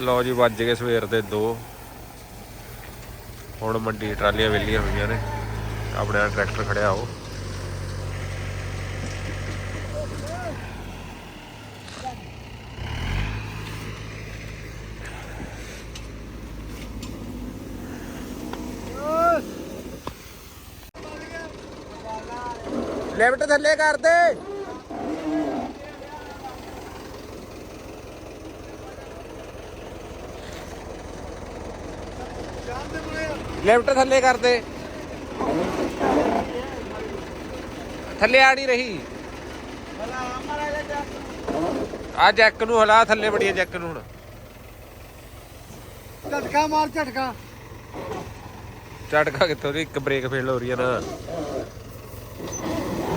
ਲਓ ਜੀ, ਵੱਜ ਗਏ ਸਵੇਰ ਦੇ 2 ਹੁਣ ਮੰਡੀ ਟਰਾਲੀਆਂ ਵੇਲੀਆਂ ਹੋਈਆਂ ਨੇ। ਆਪਣੇ ਟਰੈਕਟਰ ਖੜਿਆ ਉਹ। ਲਿਫਟ ਥੱਲੇ ਕਰ ਦੇ। ਲਿਫਟ ਥੱਲੇ ਕਰ ਦੇ। ਥੱਲੇ ਆੜੀ ਰਹੀ। ਆ ਜੈਕ ਨੂੰ ਹਲਾ ਥੱਲੇ ਬੜੀ ਜੈਕ ਨੂੰ ਹੁਣ। ਝਟਕਾ ਮਾਰ ਝਟਕਾ। ਝਟਕਾ ਕਿੱਥੋਂ ਦੀ? ਇੱਕ ਬ੍ਰੇਕ ਫੇਲ ਹੋ ਰਹੀ ਆ ਨਾ।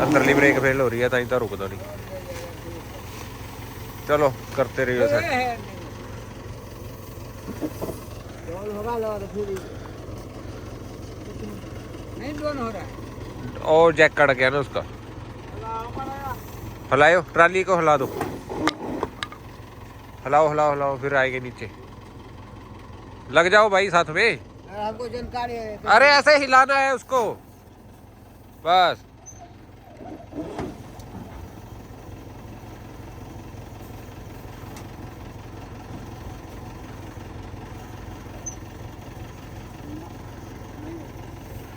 ਅੰਦਰਲੀ ਬ੍ਰੇਕ ਫੇਲ ਹੋ ਰਹੀ ਆ ਤਾਂ ਹੀ ਤਾਂ ਰੁਕਦਾ ਨਹੀਂ। ਚਲੋ ਕਰਤੇ ਰਹੀਓ ਸਰ ਚਲ ਹਵਾ ਲਾ ਦੇ नहीं डोल हो रहा है। और जैक कट गया ना उसका। हलायो ट्राली को हिला दो। हलाओ हलाओ हलाओ फिर आएँगे नीचे। लग जाओ भाई साथ में। आपको जानकारी है। अरे ऐसे हिलाना है उसको। बस।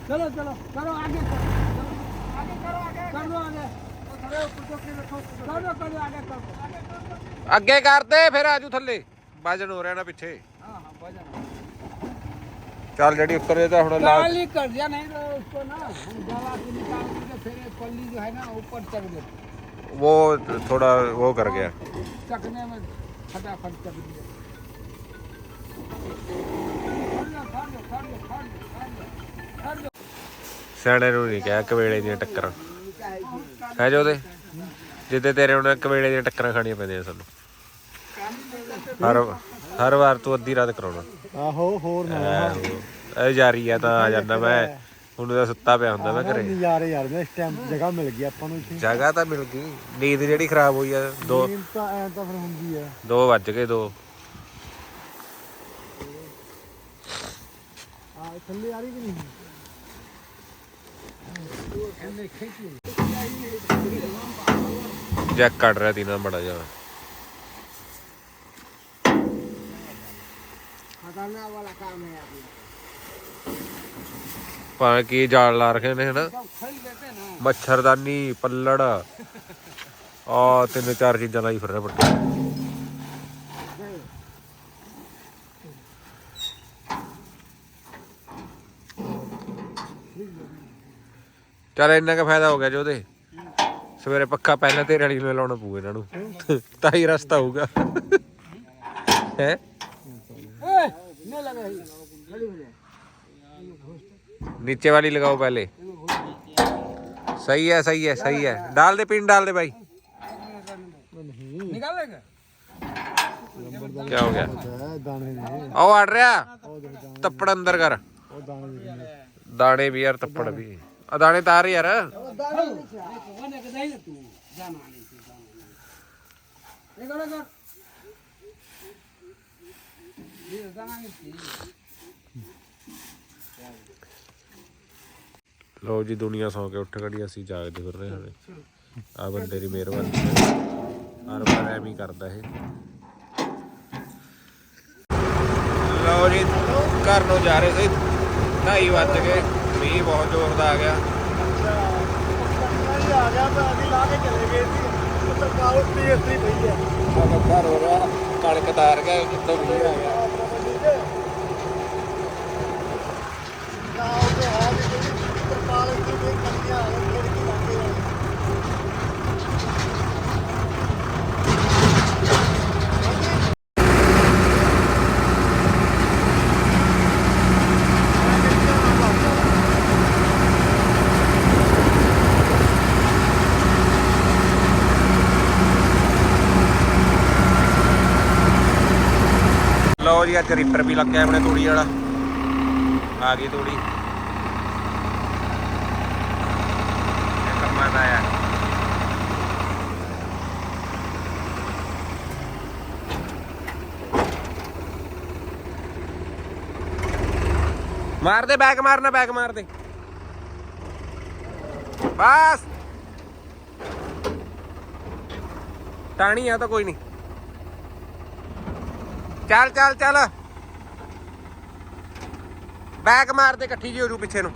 चलो चलो करो आगे करो चलो, आगे करो आगे कर लो आगे खड़े हो कुछ के रखो करो करो आगे करो ਅੱਗੇ ਕਰਦੇ ਫਿਰ ਆਜੂ ਥੱਲੇ ਵਜਨ ਹੋ ਰਿਹਾ ਨਾ ਪਿੱਛੇ हाँ हाँ वजन ਚੱਲ ਜਿਹੜੀ ਉੱਤਰ ਇਹ ਤਾਂ ਹੁਣ ਲਾ काली कर दिया नहीं तो उसको ना हम जला के निकाल के फिर ये पल्ली जो है ना ऊपर चढ़ देते वो थोड़ा वो कर गया चकने में फटाफट चक दिया खड़ जाओ, खड़ जाओ, खड़ जाओ, खड़ जाओ, खड़ जाओ, खड़ जाओ। ਸਿਆਣੇ ਨੂੰ ਨਹੀਂ ਕਿਹਾ ਕਵੇਲੇ ਦੀਆਂ ਟੱਕਰਾਂ। ਹੈ ਜੋ ਉਹਦੇ? ਜਿੱਦੇ ਤੇਰੇ ਹੁਣ ਕਵੇਲੇ ਦੀਆਂ ਟੱਕਰਾਂ ਖਾਣੀਆਂ ਪੈਂਦੀਆਂ ਸਾਨੂੰ। ਹਰ ਹਰ ਵਾਰ ਤੂੰ ਅੱਧੀ ਰਾਤ ਕਰਾਉਣਾ। ਆਹੋ ਹੋਰ ਆਹੋ। ਇਹ ਜਾਰੀ ਆ ਤਾਂ ਆ ਜਾਂਦਾ ਮੈਂ। ਹੁਣ ਤਾਂ ਸੁੱਤਾ ਪਿਆ ਹੁੰਦਾ ਮੈਂ ਘਰੇ। ਨਜ਼ਾਰੇ ਯਾਰ ਮੈਂ ਇਸ ਟਾਈਮ ਜਗ੍ਹਾ ਮਿਲ ਗਈ ਆਪਾਂ ਨੂੰ ਇੱਥੇ। ਜਗ੍ਹਾ ਤਾਂ ਮਿਲ ਗਈ। ਨੀਂਦ ਜਿਹੜੀ ਖਰਾਬ ਹੋਈ ਆ ਦੋ ਨੀਂਦ ਤਾਂ ਐ ਤਾਂ ਫਿਰ ਹੁੰਦੀ ਆ। ਦੋ ਵੱਜ ਗਏ ਦੋ। ਆ ਥੱਲੇ ਆ ਰਹੀ ਕਿ ਨਹੀਂ? ਜੈਕ ਕੱਢ ਰਿਹਾ ਤੀਨਾ ਬੜਾ ਜਿਹਾ। ਖਤਰਨਾਕ ਕੀ ਜਾਲ ਲਾ ਰੱਖੇ ਨੇ ਹਨਾ? ਮੱਛਰਦਾਨੀ ਪੱਲੜ। ਆ ਤਿੰਨ ਚਾਰ ਚੀਜ਼ਾਂ ਲਾਈ ਫਿਰ ਰਹੇ ਬੱਟੇ ਚੱਲ ਇੰਨਾ ਕੁ ਫਾਇਦਾ ਹੋ ਗਿਆ ਜੋ ਉਹਦੇ ਸਵੇਰੇ ਪੱਖਾ ਪਹਿਲਾਂ ਤੇਰੇ ਵਾਲੀ ਨੂੰ ਲਾਉਣਾ ਪਊ ਇਹਨਾਂ ਨੂੰ ਤਾਂ ਹੀ ਰਸਤਾ ਹੋਊਗਾ ਹੈ ए, नहीं लगा है। खड़ी हो जाए नीचे वाली लगाओ पहले सही है सही है सही है डाल दे पिन डाल दे भाई निकाल लेंगे क्या हो गया दाने ने आओ हट रहा तप्पड़ अंदर कर वो दाने ने दाने भी यार तप्पड़ भी અદાણે તાર યાર ਲੋ ਜੀ, ਦੁਨੀਆ ਸੌਂ ਕੇ ਉੱਠ ਖੜੀ ਅਸੀਂ ਜਾਗਦੇ ਫਿਰ ਰਹੇ ਹਾਂ ਆ ਬੰਦੇ ਦੀ ਮਿਹਰਬਾਨੀ। ਹਰ ਵਾਰ ਐਵੇਂ ਕਰਦਾ ਇਹ। ਲੋ ਜੀ, ਘਰ ਨੂੰ ਜਾ ਰਹੇ ਸੀ। 2:30 ਵਜ ਗਏ। ਮੀਂਹ ਬਹੁਤ ਜ਼ੋਰ ਦਾ ਆ ਗਿਆ। ਆ ਗਿਆ ਤਾਂ ਅਸੀਂ ਲਾ ਕੇ ਚਲੇ ਗਏ ਸੀ। ਉੱਤਰ ਕਾਲ ਉੱਤੇ ਪਈ ਹੈ ਬੱਬਰ ਹੋ ਰਿਹਾ ਕਣਕ ਤਾਰ ਗਿਆ ਜਿੱਦੋਂ ਮੀਂਹ ਆ ਗਿਆ ਇੱਕ ਵੀ ਲੱਗਿਆ ਆਪਣੇ ਤੂੜੀ ਵਾਲਾ। ਆ ਗਈ ਤੂੜੀ। ਇਹ ਕੰਮਾਂ ਦਾ ਮਾਰ ਦੇ ਬੈਕ ਮਾਰਨਾ ਬੈਕ ਮਾਰ ਦੇ। ਬਸ। ਟਾਣੀ ਆ ਤਾਂ ਕੋਈ ਨਹੀਂ ਚੱਲ ਚੱਲ ਚੱਲ। ਬੈਕ ਮਾਰ ਦੇ ਇਕੱਠੀ ਜੀ ਹੋਰੂ ਪਿੱਛੇ ਨੂੰ।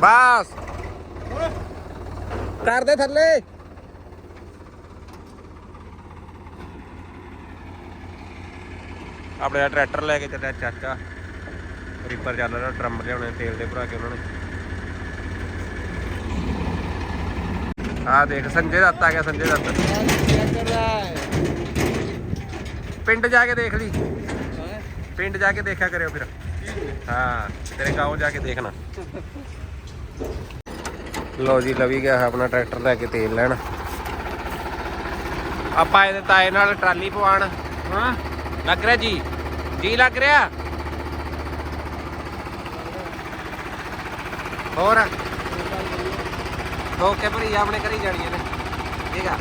ਬਸ। ਕਰ ਦੇ ਥੱਲੇ। ਆਪਣੇ ਟਰੈਕਟਰ ਲੈ ਕੇ ਚੱਲਿਆ ਚਾਚਾ। ਰੀਪਰ ਚੱਲ ਰਿਹਾ ਡਰਮ ਲਿਆਉਣੇ ਤੇਲ ਦੇ ਭਰਾ ਕੇ ਉਹਨਾਂ ਨੇ। ਆ ਦੇਖ, ਸੰਜੇ ਦੱਤ ਆ ਗਿਆ, ਸੰਜੇ ਦੱਤ। कर रहा है ਪਿੰਡ ਜਾ ਕੇ ਦੇਖ ਲਈ ਪਿੰਡ ਜਾ ਕੇ ਦੇਖਿਆ ਕਰਿਓ ਫਿਰ ਹਾਂ ਤੇਰੇ ਗਾਉਂ ਜਾ ਕੇ ਦੇਖਣਾ ਲੋ ਜੀ ਲਵੀ ਗਿਆ ਹੈ ਆਪਣਾ ਟਰੈਕਟਰ ਲੈ ਕੇ ਤੇਲ ਲੈਣ ਆਪਾਂ ਇਹਦੇ ਤਾਏ ਨਾਲ ਟਰਾਲੀ ਪਵਾਣ ਹਾਂ ਲੱਗ ਰਿਹਾ ਜੀ ਜੀ ਲੱਗ ਰਿਹਾ ਹੋਰ ਓਕੇ ਭਰੀ ਆਪਣੇ ਘਰੀ ਜਾਣੀਆਂ ਨੇ ਠੀਕ ਆ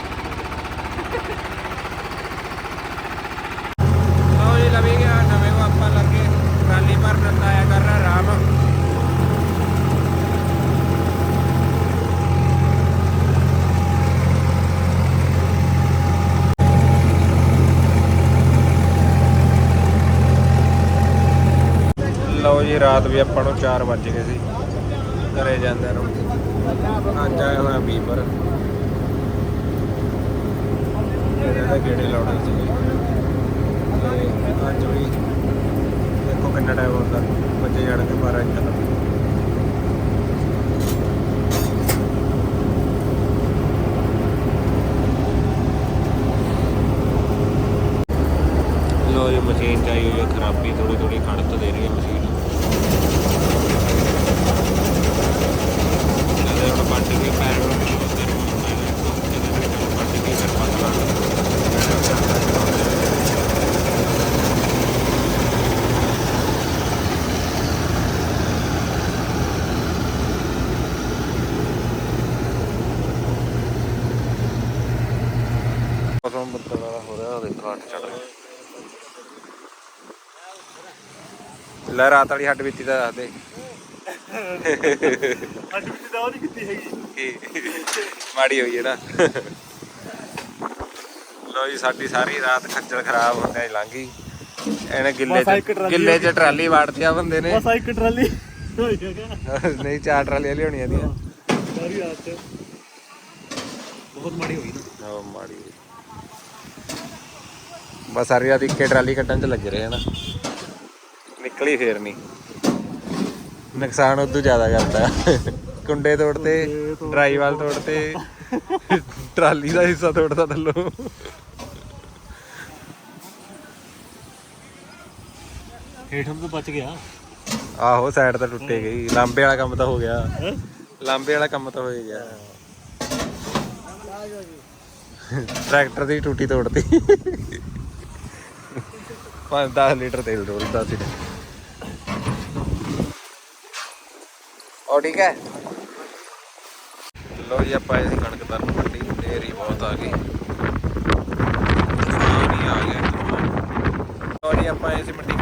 ਲਓ ਜੀ, ਰਾਤ ਵੀ ਆਪਾਂ ਨੂੰ 4 ਵੱਜ ਗਏ ਸੀ। ਘਰੇ ਜਾਂਦੇ ਨੂੰ। ਅੱਜ ਆਇਆ ਹੋਇਆ ਬੀਬਰ। ਇਹਦੇ ਦਾ ਗੇੜੇ ਲਾਉਣੇ ਸੀ। ਅੱਜ ਵੀ ਦੇਖੋ ਕਿੰਨਾ ਟਾਈਮ ਹੁੰਦਾ ਬੱਚੇ ਜਾਣਗੇ 12 ਇੰਚ ਤੱਕ ਲੋ ਇਹ ਮਸ਼ੀਨ ਚਾਹੀ ਹੋਈ ਹੈ ਖਰਾਬੀ ਥੋੜੀ ਥੋੜੀ ਖੜਤ ਦੇ ਰਹੀ ਹੈ ਮਸ਼ੀਨ ਇਹਦੇ ਹੁਣ ਪੱਟ ਕੇ ਪੈਰ ਨੂੰ ਵੀ ਉੱਤੇ ਨੂੰ ਇਹਦੇ ਵਿੱਚ ਪੱਟ ਕੇ ਫਿਰ ਪਤਲਾ ਮੌਸਮ ਬੱਦਲ ਵਾਲਾ ਹੋ ਰਿਹਾ ਉਹਦੇ ਰਾਤ ਚੜ ਰਿਹਾ ਲੈ ਰਾਤ ਵਾਲੀ ਹੱਡ ਬੀਤੀ ਦਾ ਦੱਸ ਦੇ। ਅੱਜ ਵੀ ਤਾਂ ਉਹਦੀ ਕੀਤੀ ਹੈਗੀ। ਮਾੜੀ ਹੋਈ ਹੈ ਨਾ। ਲੋ ਜੀ ਸਾਡੀ ਸਾਰੀ ਰਾਤ ਖੱਜਲ ਖਰਾਬ ਹੁੰਦਿਆਂ ਹੀ ਲੰਘ ਗਈ। ਇਹਨੇ ਗਿੱਲੇ ਚ ਗਿੱਲੇ ਚ ਟਰਾਲੀ ਵਾੜਤੀ ਆ ਬੰਦੇ ਨੇ। ਬਸ ਇੱਕ ਟਰਾਲੀ ਨਹੀਂ ਚਾਰ ਟਰਾਲੀਆਂ ਲਿਆਉਣੀਆਂ ਦੀਆਂ ਸਾਰੀ ਰਾਤ ਬਹੁਤ ਮਾੜੀ ਹੋਈ ਨਾ। ਮਾੜੀ ਹੋਈ। ਬਸ ਸਾਰੀ ਰਾਤ ਇੱਕੇ ਟਰਾਲੀ ਕੱਢਣ ਚ ਲੱਗ ਰਹੇ ਹਨ ਨਿਕਲੀ ਫੇਰ ਨਹੀਂ ਨੁਕਸਾਨ ਉਦੋਂ ਜ਼ਿਆਦਾ ਕਰਦਾ ਕੁੰਡੇ ਤੋੜਤੇ ਡਰਾਈਵਾਲ ਤੋੜਤੇ। ਟਰਾਲੀ ਦਾ ਹਿੱਸਾ ਤੋੜਦਾ ਥੱਲੋਂ। ਹੇਠੋਂ ਤੋਂ ਬਚ ਗਿਆ। ਆਹੋ ਸਾਈਡ ਤਾਂ ਟੁੱਟੇ ਗਈ ਲਾਂਬੇ ਵਾਲਾ ਕੰਮ ਤਾਂ ਹੋ ਗਿਆ? ਲਾਂਬੇ ਵਾਲਾ ਕੰਮ ਤਾਂ ਹੀ ਗਿਆ। ਟਰੈਕਟਰ ਦੀ ਟੂਟੀ ਤੋੜਤੀ। 5-10 ਲੀਟਰ ਤੇਲ ਡੋਲਦਾ ਸੀ। ਉਹ ਠੀਕ ਹੈ? ਲੋ ਜੀ, ਆਪਾਂ ਇਹਦੀ ਕਣਕ ਦਾ ਮੰਡੀ ਢੇਰੀ ਬਹੁਤ ਆ ਗਈ। ਤੂਫਾਨ ਆ ਗਿਆ। ਲੋ ਜੀ, ਆਪਾਂ ਇਸ ਮੰਡੀ